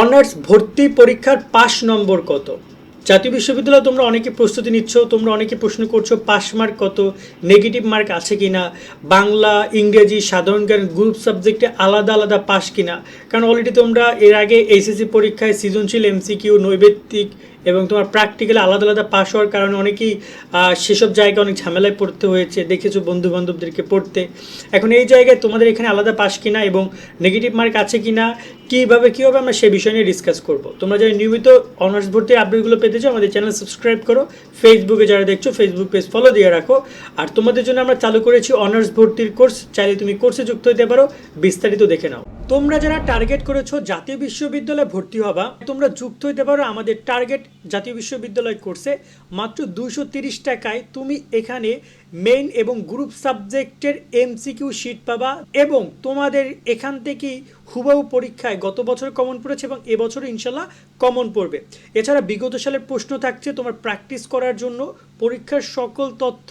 Honours ভর্তি পরীক্ষার পাশ নম্বর কত? জাতীয় বিশ্ববিদ্যালয় তোমরা অনেকে প্রস্তুতি নিচ্ছ, তোমরা অনেকে প্রশ্ন করছ পাস মার্ক কত নেগেটিভ মার্ক আছে কি না বাংলা, ইংরেজি, সাধারণ জ্ঞান গ্রুপ সাবজেক্টে আলাদা আলাদা পাস কিনা? কারণ অলরেডি তোমরা এর আগে এইচএসসি পরীক্ষায় সৃজনশীল এমসিকিউ নৈবেত্তিক এবং তোমার প্র্যাকটিক্যালি আলাদা আলাদা পাস হওয়ার কারণে অনেকেই সেসব জায়গায় অনেক ঝামেলায় পড়তে হয়েছে, দেখেছ বন্ধু বান্ধবদেরকে পড়তে। এখন এই জায়গায় তোমাদের এখানে আলাদা পাস কিনা এবং নেগেটিভ মার্ক আছে কিনা, কীভাবে কী হবে আমরা সে বিষয় নিয়ে ডিসকাস করব? তোমরা যারা নিয়মিত অনার্স ভর্তির আপডেটগুলো পেতে চাও, আমাদের চ্যানেল সাবস্ক্রাইব করো ফেসবুকে যারা দেখছ ফেসবুক পেজ ফলো দিয়ে রাখো। আর তোমাদের জন্য আমরা চালু করেছি অনার্স ভর্তির কোর্স চাইলে তুমি কোর্সে যুক্ত হতে পারো, বিস্তারিত দেখে নাও। তোমরা যারা টার্গেট করেছ জাতীয় বিশ্ববিদ্যালয়ে ভর্তি হবা, তোমরা যুক্ত হতে পারো আমাদের টার্গেট জাতীয় বিশ্ববিদ্যালয় কোর্সে মাত্র দুশো তিরিশ টাকায় তুমি এখানে মেইন এবং গ্রুপ সাবজেক্টের এমসিকিউ শিট পাবা এবং তোমাদের এখান থেকেই হুবাহু পরীক্ষায় গত বছর কমন পড়েছে এবং এবছরও ইনশাল্লাহ কমন পড়বে। এছাড়া বিগত সালের প্রশ্ন থাকছে তোমার প্র্যাকটিস করার জন্য। পরীক্ষার সকল তথ্য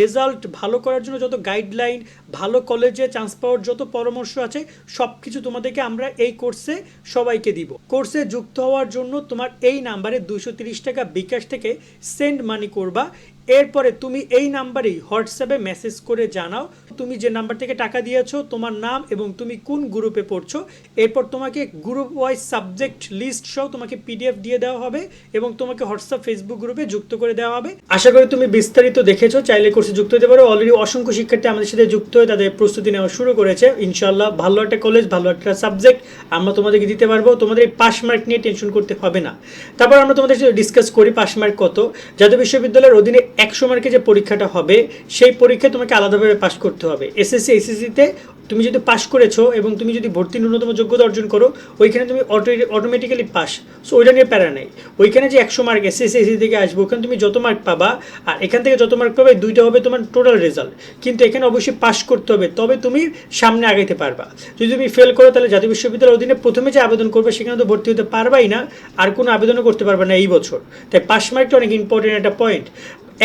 রেজাল্ট ভালো করার জন্য যত গাইডলাইন ভালো কলেজে চান্স পাওয়ার যত পরামর্শ আছে সব কিছু তোমাদেরকে আমরা এই কোর্সে সবাইকে দিব। কোর্সে যুক্ত হওয়ার জন্য তোমার এই নাম্বারে দুশো টাকা বিকাশ থেকে সেন্ড মানি করবা। এরপরে তুমি এই নাম্বারেই হোয়াটসঅ্যাপে মেসেজ করে জানাও তুমি যে নাম্বার থেকে টাকা দিয়েছ, তোমার নাম এবং তুমি কোন গ্রুপে পড়ছো। এরপর তোমাকে গ্রুপ ওয়াইজ সাবজেক্ট লিস্ট সহ তোমাকে পিডিএফ দিয়ে দেওয়া হবে এবং তোমাকে হোয়াটসঅ্যাপ ফেসবুক গ্রুপে যুক্ত করে দেওয়া হবে। আশা করি তুমি বিস্তারিত দেখেছ, চাইলে কোর্সে যুক্ত হতে পারো। অলরেডি অসংখ্য শিক্ষার্থী আমাদের সাথে যুক্ত হয়ে তাদের প্রস্তুতি নেওয়া শুরু করেছে। ইনশাল্লাহ ভালো একটা কলেজ ভালো একটা সাবজেক্ট আমরা তোমাদেরকে দিতে পারব। তোমাদের এই পাস মার্ক নিয়ে টেনশন করতে হবে না। তারপর আমরা তোমাদের সাথে ডিসকাস করি পাস মার্ক কত। জাতীয় বিশ্ববিদ্যালয়ের অধীনে একশো মার্কে যে পরীক্ষাটা হবে, সেই পরীক্ষায় তোমাকে আলাদাভাবে পাস করতে হবে। এসএসসি এসএসসিতে তুমি যদি পাস করেছ এবং তুমি যদি ভর্তি ন্যূনতম যোগ্যতা অর্জন করো, ওইখানে তুমি অটো অটোমেটিক্যালি পাস সো ওইটা নিয়ে প্যারা নেই। ওইখানে যে একশো মার্ক এসএসসি এসএসসি থেকে আসবে, ওখানে তুমি যত মার্ক পাবা, আর এখান থেকে যত মার্ক পাবে, দুইটা হবে তোমার টোটাল রেজাল্ট কিন্তু এখানে অবশ্যই পাস করতে হবে, তবে তুমি সামনে আগাইতে পারবা। যদি তুমি ফেল করো, তাহলে জাতীয় বিশ্ববিদ্যালয়ের অধীনে প্রথমে যে আবেদন করবে, সেখানে তো ভর্তি হতে পারবাই না, আর কোনো আবেদনও করতে পারবে না এই বছর। তাই পাস মার্কটা অনেক ইম্পর্টেন্ট একটা পয়েন্ট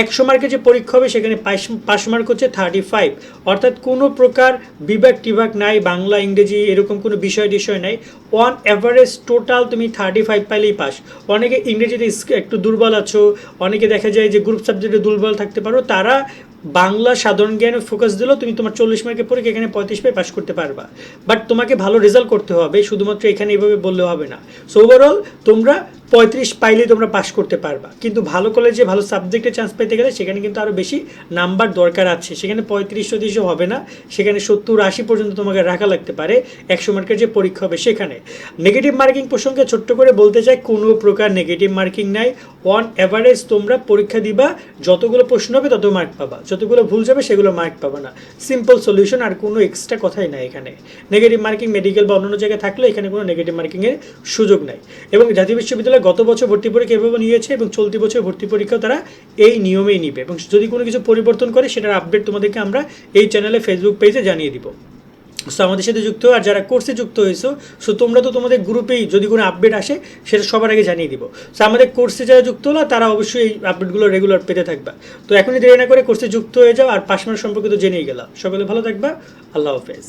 একশো মার্কের যে পরীক্ষা হবে, সেখানে পাস মার্ক হচ্ছে থার্টি ফাইভ অর্থাৎ কোনো প্রকার বিভাগ টিভাগ নাই, বাংলা, ইংরেজি এরকম কোনো বিষয় টিষয় নাই। ওয়ান অ্যাভারেজ টোটাল তুমি থার্টি ফাইভ পাইলেই পাস। অনেকে ইংরেজিতে একটু দুর্বল আছো, অনেকে দেখা যায় যে গ্রুপ সাবজেক্টে দুর্বল থাকতে পারো, তারা বাংলা সাধারণ জ্ঞানে ফোকাস দিলেও তুমি তোমার চল্লিশ মার্কের পরীক্ষা এখানে পঁয়ত্রিশ পেয়ে পাস করতে পারবা। বাট তোমাকে ভালো রেজাল্ট করতে হবে, শুধুমাত্র এখানে এইভাবে বললে হবে না। সো ওভারঅল তোমরা পঁয়ত্রিশ পাইলেই তোমরা পাস করতে পারবা। কিন্তু ভালো কলেজে ভালো সাবজেক্টে চান্স পেতে গেলে সেখানে কিন্তু আরও বেশি নাম্বার দরকার আছে। সেখানে পঁয়ত্রিশ চৌত্রিশও হবে না, সেখানে সত্তর আশি পর্যন্ত তোমাকে রাখা লাগতে পারে। একশো মার্কের যে পরীক্ষা হবে সেখানে। নেগেটিভ মার্কিং প্রসঙ্গে ছোট্ট করে বলতে চাই, কোনো প্রকার নেগেটিভ মার্কিং নাই। অন অ্যাভারেজ তোমরা পরীক্ষা দিবা, যতগুলো প্রশ্ন হবে তত মার্ক পাবা। যতগুলো ভুল যাবে সেগুলো মার্ক পাবা না। সিম্পল সলিউশন আর কোনো এক্সট্রা কথাই নাই এখানে। নেগেটিভ মার্কিং মেডিকেল বা অন্যান্য জায়গায় থাকলে এখানে কোনো নেগেটিভ মার্কিংয়ের সুযোগ নাই। এবং জাতীয় বিশ্ববিদ্যালয় গত বছর ভর্তি পরীক্ষা এভাবে নিয়েছে এবং চলতি বছর ভর্তি পরীক্ষাও তারা এই নিয়মেই নিবে। এবং যদি কোনো কিছু পরিবর্তন করে, সেটার আপডেট তোমাদেরকে আমরা এই চ্যানেলে ফেসবুক পেজে জানিয়ে দিব। সো আমাদের সাথে যুক্ত আর যারা কোর্সে যুক্ত হয়েছো সো তোমরা তো তোমাদের গ্রুপেই যদি কোনো আপডেট আসে, সেটা সবার আগে জানিয়ে দিব। সো আমাদের কোর্সে যারা যুক্ত হলো, তারা অবশ্যই এই আপডেটগুলো রেগুলার পেতে থাকবা। তো এখনই দেরি না করে কোর্সে যুক্ত হয়ে যাও আর পাশমার সম্পর্কে তো জেনেই গেলাম। সকলে ভালো থাকবা। আল্লাহ হাফেজ।